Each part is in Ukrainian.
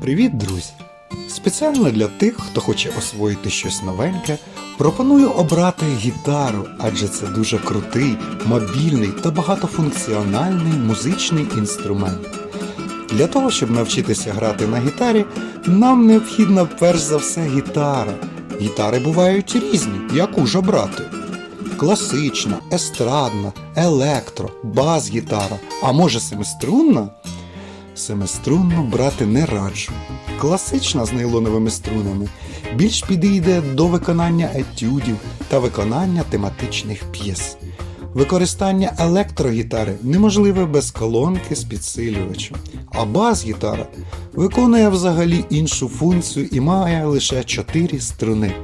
Привіт, друзі! Спеціально для тих, хто хоче освоїти щось новеньке, пропоную обрати гітару, адже це дуже крутий, мобільний та багатофункціональний музичний інструмент. Для того, щоб навчитися грати на гітарі, нам необхідна перш за все гітара. Гітари бувають різні, яку ж обрати? Класична, естрадна, електро, бас-гітара, а може семиструнна? Семиструнну брати не раджу. Класична з нейлоновими струнами більш підійде до виконання етюдів та виконання тематичних п'єс. Використання електрогітари неможливе без колонки з підсилювачем, а бас-гітара виконує взагалі іншу функцію і має лише 4 струни.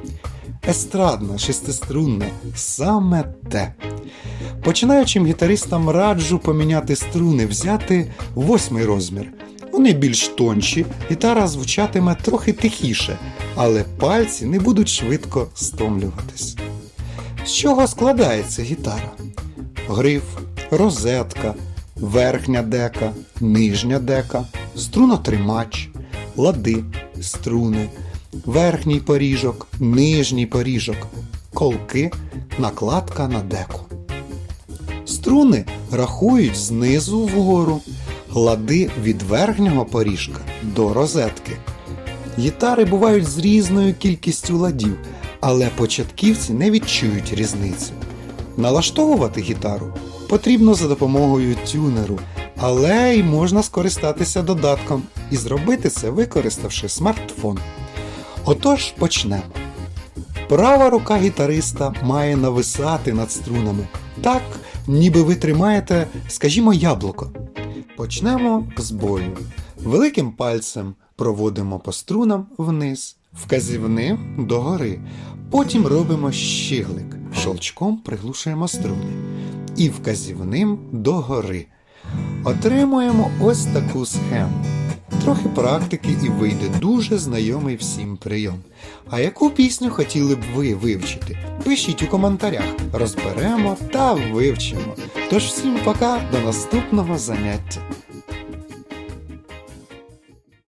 Естрадна, шестиструнна саме те. Починаючим гітаристам раджу поміняти струни, взяти восьмий розмір. Вони більш тонші, гітара звучатиме трохи тихіше, але пальці не будуть швидко стомлюватись. З чого складається гітара? Гриф, розетка, верхня дека, нижня дека, струнотримач, лади, струни, верхній поріжок, нижній поріжок, колки, накладка на деку. Струни рахують знизу вгору, лади від верхнього поріжка до розетки. Гітари бувають з різною кількістю ладів, але початківці не відчують різницю. Налаштовувати гітару потрібно за допомогою тюнеру, але й можна скористатися додатком і зробити це, використавши смартфон. Отож почнемо. Права рука гітариста має нависати над струнами, так, ніби ви тримаєте, скажімо, яблуко. Почнемо з бою. Великим пальцем проводимо по струнам вниз, вказівним догори. Потім робимо щиглик, шолчком приглушуємо струни. І вказівним догори. Отримуємо ось таку схему. Трохи практики і вийде дуже знайомий всім прийом. А яку пісню хотіли б ви вивчити? Пишіть у коментарях, розберемо та вивчимо. Тож всім пока, до наступного заняття.